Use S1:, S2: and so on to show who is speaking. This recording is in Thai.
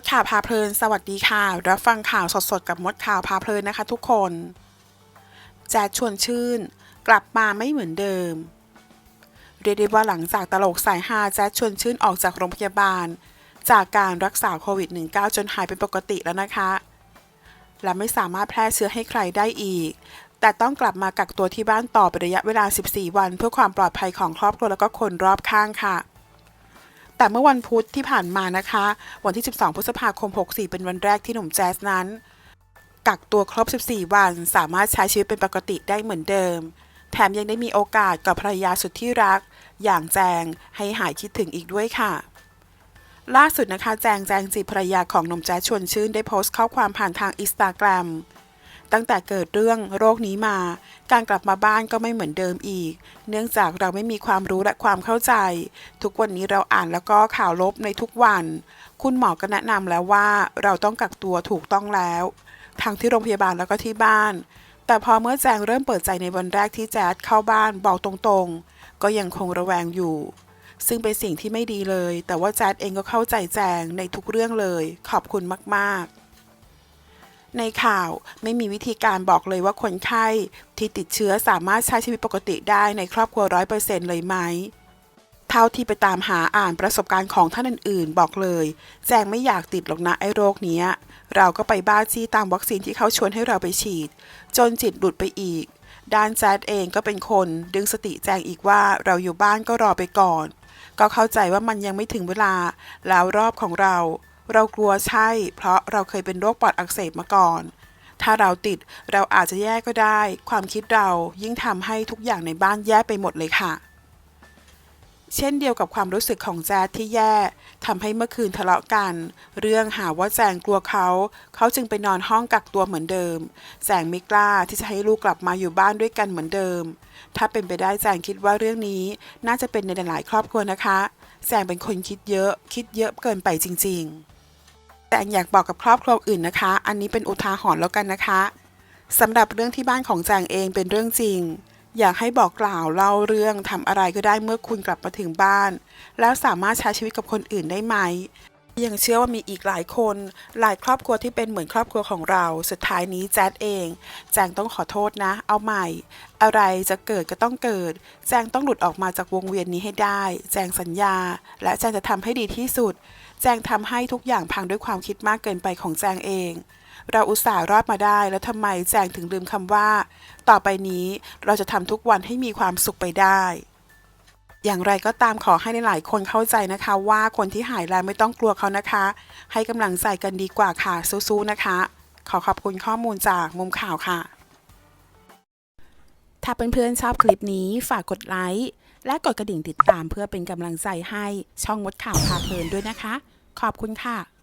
S1: ดข่าวพาเพลิน สวัสดีค่ะ รับฟังข่าวสดๆ กับมดข่าวพาเพลินนะคะทุกคนแจ๊ดชวนชื่น กลับมาไม่เหมือนเดิม เรียกได้ว่าหลังจากตลกสายฮาแจ๊ดชวนชื่นออกจากโรงพยาบาล จากการรักษาโควิด -19 จนหายเป็นปกติแล้วนะคะ และไม่สามารถแพร่เชื้อให้ใครได้อีก แต่ต้องกลับมากักตัวที่บ้านต่อเป็นระยะเวลา 14 วัน เพื่อความปลอดภัยของครอบครัวแล้วก็คนรอบข้างค่ะ แต่เมื่อวันพุธที่ผ่านมานะคะ วันที่ 12 พฤษภาคม 64 เป็นวันแรกที่หนุ่มแจ๊สนั้น กักตัวครบ 14 วัน สามารถใช้ชีวิตเป็นปกติได้เหมือนเดิม แถมยังได้มีโอกาสกับภรรยาสุดที่รัก อย่างแจงให้หายคิดถึงอีกด้วยค่ะ ล่าสุดนะคะ แจงแจงจีภรรยาของหนุ่มแจ๊สชวนชื่นได้โพสต์ข้อความผ่านทางอินสตาแกรม ตั้งแต่เกิดเรื่องโรคนี้มา การกลับมาบ้านก็ไม่เหมือนเดิมอีก เนื่องจากเราไม่มีความรู้และความเข้าใจ ทุกวันนี้เราอ่านแล้วก็ข่าวลบในทุกวัน คุณหมอก็แนะนำแล้วว่าเราต้องกักตัวถูกต้องแล้ว ทั้งที่โรงพยาบาลแล้วก็ที่บ้าน แต่พอเมื่อแจงเริ่มเปิดใจในวันแรกที่แจ๊ดเข้าบ้านบอกตรงๆ ก็ยังคงระแวงอยู่ซึ่งเป็นสิ่งที่ไม่ดีเลย แต่ว่าแจ๊ดเองก็เข้าใจแจงในทุกเรื่องเลย ขอบคุณมาก ๆ ในข่าวไม่มีวิธีการบอกเลยว่าคนไข้ที่ติดเชื้อสามารถใช้ชีวิตปกติได้ในครอบครัวร้อยเปอร์เซ็นต์เลยไหม เท่าที่ไปตามหาอ่านประสบการณ์ของท่านอื่น ๆ บอกเลย แจงไม่อยากติดหรอกนะไอ้โรคเนี้ย เราก็ไปบ้าจี้ตามวัคซีนที่เขาชวนให้เราไปฉีด จนจิตหลุดไปอีก ด้านแจ๊ดเองก็เป็นคนดึงสติแจงอีกว่าเราอยู่บ้านก็รอไปก่อน ก็เข้าใจว่ามันยังไม่ถึงเวลาแล้วรอบของเรา เรากลัวใช่ เพราะเราเคยเป็นโรคปอดอักเสบมาก่อน ถ้าเราติดเราอาจจะแย่ก็ได้ ความคิดเรายิ่งทำให้ทุกอย่างในบ้านแย่ไปหมดเลยค่ะ เช่นเดียวกับความรู้สึกของแจ๊ดที่แย่ทำให้เมื่อคืนทะเลาะกัน เรื่องหาว่าแจงกลัวเขา เขาจึงไปนอนห้องกักตัวเหมือนเดิม แจงไม่กล้าที่จะให้ลูกกลับมาอยู่บ้านด้วยกันเหมือนเดิม ถ้าเป็นไปได้แจงคิดว่าเรื่องนี้น่าจะเป็นในหลายๆครอบครัวนะคะแจงเป็นคนคิดเยอะ คิดเยอะเกินไปจริง ๆ แต่อยากบอกกับครอบครัวอื่นนะคะ อันนี้เป็นอุทาหรณ์แล้วกันนะคะสำหรับเรื่องที่บ้านของแจงเองเป็นเรื่องจริง อยากให้บอกกล่าวเล่าเรื่องทำอะไรก็ได้เมื่อคุณกลับมาถึงบ้าน แล้วสามารถใช้ชีวิตกับคนอื่นได้ไหม ยังเชื่อว่ามีอีกหลายคน หลายครอบครัวที่เป็นเหมือนครอบครัวของเรา สุดท้ายนี้แจ๊ดเอง แจงต้องขอโทษนะ เอาใหม่ อะไรจะเกิดก็ต้องเกิด แจงต้องหลุดออกมาจากวงเวียนนี้ให้ได้ แจงสัญญา และแจงจะทำให้ดีที่สุด แจงทำให้ทุกอย่างพังด้วยความคิดมากเกินไปของแจงเอง เราอุตส่าห์รอดมาได้ แล้วทำไมแจงถึงลืมคำว่า ต่อไปนี้เราจะทำทุกวันให้มีความสุขไปได้ อย่างไรก็ตามขอให้หลายคนเข้าใจนะคะ ว่าคนที่หายแล้วไม่ต้องกลัวเขานะคะ ให้กำลังใจกันดีกว่าค่ะสู้ๆนะคะ ขอขอบคุณข้อมูลจากมุมข่าวค่ะ ถ้าเพื่อนๆชอบคลิปนี้ฝากกดไลค์และกดกระดิ่งติดตามเพื่อเป็นกำลังใจให้ช่องมดข่าวพาเพลินด้วยนะคะ ขอบคุณค่ะ